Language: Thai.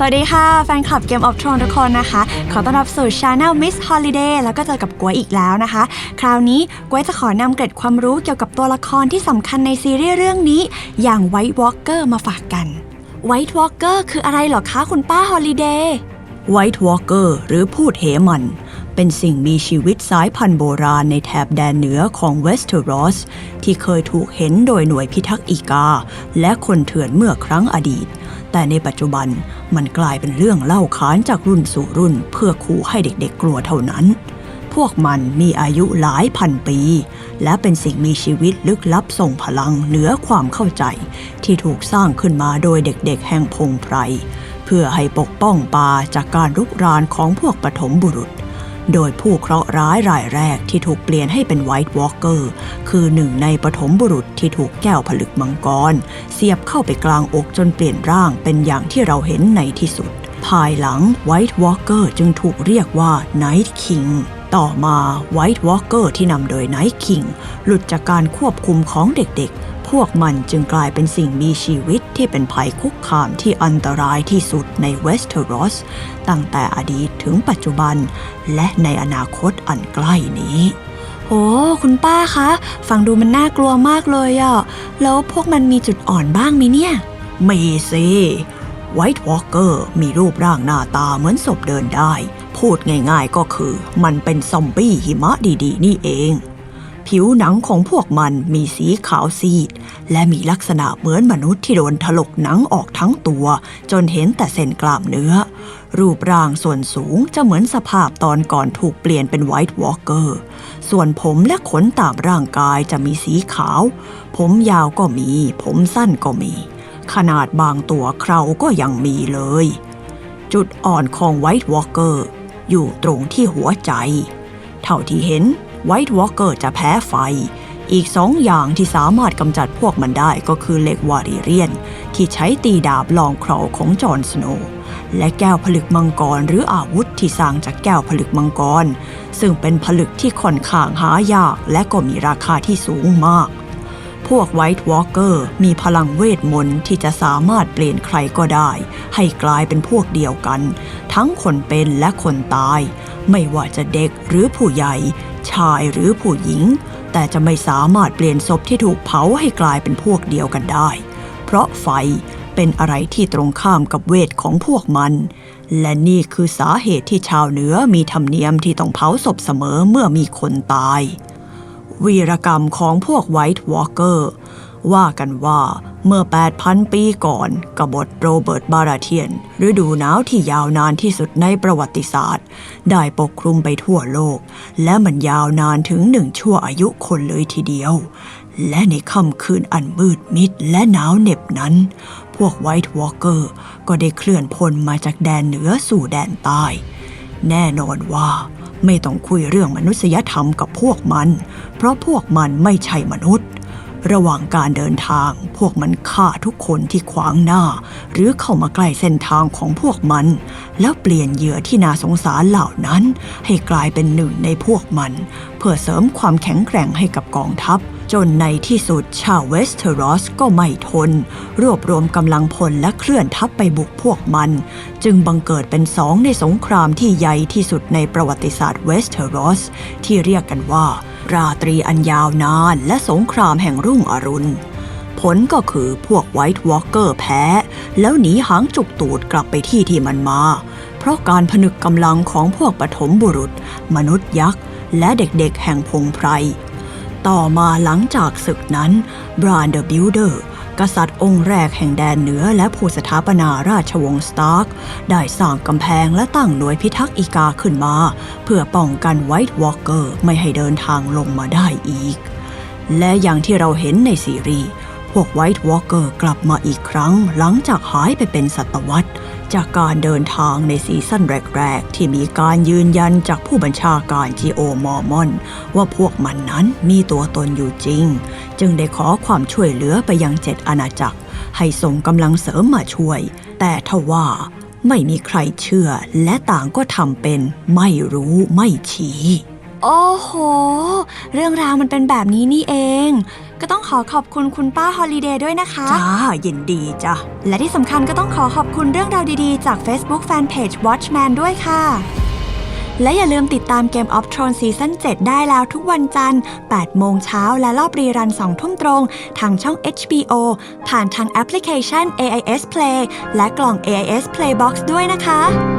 สวัสดีค่ะ แฟนคลับ Game of Thrones ทุกคนนะคะ ขอต้อนรับสู่ Channel Miss Holiday แล้วก็เจอกับกวยอีกแล้วนะคะ คราวนี้กวยจะขอนำเกร็ดความรู้เกี่ยวกับตัวละครที่สำคัญในซีรีส์เรื่องนี้ อย่าง White Walker มาฝากกัน White Walker คืออะไรเหรอคะคุณป้า Holiday White Walker หรือพูดเหมัน เป็นสิ่งมีชีวิตสายพันธุ์โบราณในแถบแดนเหนือของเวสเทอรอสที่เคยถูกเห็นโดยหน่วยพิทักษ์อีกา และคนเถื่อนเมื่อครั้งอดีต แต่ในปัจจุบันมันกลายเป็นเรื่องเล่าขานจากรุ่นสู่รุ่นเพื่อขู่ให้เด็กๆกลัวเท่านั้น พวกมันมีอายุหลายพันปี และเป็นสิ่งมีชีวิตลึกลับส่งพลังเหนือความเข้าใจ ที่ถูกสร้างขึ้นมาโดยเด็กๆ แห่งพงไพร เพื่อให้ปกป้องป่าจากการรุกรานของพวกปฐมบุรุษ โดยผู้เคราะห์ร้ายรายแรกที่ถูกเปลี่ยนให้เป็นไวท์วอล์กเกอร์คือหนึ่งในปฐมบุรุษที่ถูกแก้วผลึกมังกร เสียบเข้าไปกลางอกจนเปลี่ยนร่างเป็นอย่างที่เราเห็นในที่สุด ภายหลังไวท์วอล์กเกอร์จึงถูกเรียกว่าไนท์คิงต่อมาไวท์วอล์กเกอร์ที่นำโดยไนท์คิงหลุดจากการควบคุมของเด็กๆ พวกมันจึงกลายเป็นสิ่งมีชีวิตที่เป็นภัยคุกคามที่อันตรายที่สุดในเวสเทอรอสตั้งแต่อดีตถึงปัจจุบัน และในอนาคตอันใกล้นี้โอ้คุณป้าคะ ฟังดูมันน่ากลัวมากเลยอะแล้วพวกมันมีจุดอ่อนบ้างไหมเนี่ย มีสิไวท์วอลเกอร์มีรูปร่างหน้าตาเหมือนศพเดินได้ พูดง่ายๆก็คือ มันเป็นซอมบี้หิมะดีๆ นี่เอง ผิวหนังของพวกมันมีสีขาวซีด และมีลักษณะเหมือนมนุษย์ที่โดนถลกหนังออกทั้งตัว จนเห็นแต่เส้นกล้ามเนื้อ รูปร่างส่วนสูงจะเหมือนสภาพตอนก่อนถูกเปลี่ยนเป็นไวท์วอล์กเกอร์ ส่วนผมและขนตามร่างกายจะมีสีขาว ผมยาวก็มี ผมสั้นก็มี ขนาดบางตัวเคราก็ยังมีเลย จุดอ่อนของไวท์วอล์กเกอร์อยู่ตรงที่หัวใจ เท่าที่เห็น ไวท์วอล์กเกอร์จะแพ้ไฟ อีกสองอย่างที่สามารถกำจัดพวกมันได้ก็คือเหล็กวาริเรียน ที่ใช้ตีดาบลองเคราของจอห์นสโนว์และแก้วผลึกมังกรหรืออาวุธที่สร้างจากแก้วผลึกมังกร ซึ่งเป็นผลึกที่ค่อนข้างหายากและก็มีราคาที่สูงมาก พวกไวท์วอล์กเกอร์มีพลังเวทมนต์ที่จะสามารถเปลี่ยนใครก็ได้ ให้กลายเป็นพวกเดียวกัน ทั้งคนเป็นและคนตาย ไม่ว่าจะเด็กหรือผู้ใหญ่ ชายหรือผู้หญิง แต่จะไม่สามารถเปลี่ยนศพที่ถูกเผาให้กลายเป็นพวกเดียวกันได้ เพราะไฟเป็นอะไรที่ตรงข้ามกับเวทของพวกมัน และนี่คือสาเหตุที่ชาวเหนือมีธรรมเนียมที่ต้องเผาศพเสมอเมื่อมีคนตาย วีรกรรมของพวกไวท์วอล์กเกอร์ ว่ากันว่าเมื่อ 8,000 ปีก่อนกบฏโรเบิร์ตบาราเทียน ฤดูหนาวที่ยาวนานที่สุดในประวัติศาสตร์ ได้ปกคลุมไปทั่วโลก และมันยาวนานถึงหนึ่งชั่วอายุคนเลยทีเดียว และในค่ำคืนอันมืดมิดและหนาวเหน็บนั้น พวกไวท์วอล์กเกอร์ก็ได้เคลื่อนพลมาจากแดนเหนือสู่แดนใต้ แน่นอนว่าไม่ต้องคุยเรื่องมนุษยธรรมกับพวกมัน เพราะพวกมันไม่ใช่มนุษย์ ระหว่างการเดินทาง พวกมันฆ่าทุกคนที่ขวางหน้า หรือเข้ามาใกล้เส้นทางของพวกมัน แล้วเปลี่ยนเหยื่อที่น่าสงสารเหล่านั้น ให้กลายเป็นหนึ่งในพวกมัน เพื่อเสริมความแข็งแกร่งให้กับกองทัพ จนในที่สุดชาวเวสเทอรอสก็ไม่ทน รวบรวมกำลังพลและเคลื่อนทัพไปบุกพวกมัน จึงบังเกิดเป็นสองในสงครามที่ใหญ่ที่สุดในประวัติศาสตร์เวสเทอรอสที่เรียกกันว่า ราตรีอันยาวนานและสงครามแห่งรุ่งอรุณผลก็คือพวกไวท์วอล์กเกอร์แพ้ แล้วหนีหางจุกตูดกลับไปที่ที่มันมา เพราะการผนึกกำลังของพวกปฐมบุรุษ มนุษย์ยักษ์ และเด็กๆแห่งพงไพร ต่อมาหลังจากศึกนั้นบรานเดอร์บิลเดอร์กษัตริย์องค์แรกแห่งแดนเหนือและผู้สถาปนาราชวงศ์สตาร์กได้สร้างกำแพงและตั้งหน่วยพิทักษ์อีกาขึ้นมา เพื่อป้องกันไวท์วอล์กเกอร์ไม่ให้เดินทางลงมาได้อีก และอย่างที่เราเห็นในซีรีส์พวกไวท์วอล์กเกอร์กลับมาอีกครั้งหลังจากหายไปเป็นศตวรรษ จากการเดินทางในซีซั่นแรก ๆ ที่มีการยืนยันจากผู้บัญชาการจีโอมอมอน ว่าพวกมันนั้นมีตัวตนอยู่จริง จึงได้ขอความช่วยเหลือไปยังเจ็ดอาณาจักร ให้ส่งกำลังเสริมมาช่วย แต่ทว่าไม่มีใครเชื่อและต่างก็ทำเป็น ไม่รู้ไม่ชี้โอ้โห เรื่องราวมันเป็นแบบนี้นี่เอง ก็ต้องขอขอบคุณคุณป้าฮอลิเดย์ด้วยนะคะ จ้ายินดีจ้ะ และที่สำคัญก็ต้องขอขอบคุณเรื่องราวดีๆ จาก Facebook Fanpage Watchman ด้วยค่ะ และอย่าลืมติดตาม Game of Thrones ซีซั่น7ได้แล้วทุกวันจันทร์ 8 โมงเช้าและรอบรีรัน 2 ทุ่มตรง ทางช่อง HBO ผ่านทางแอปพลิเคชัน AIS Play และกล่อง AIS Playbox ด้วยนะคะ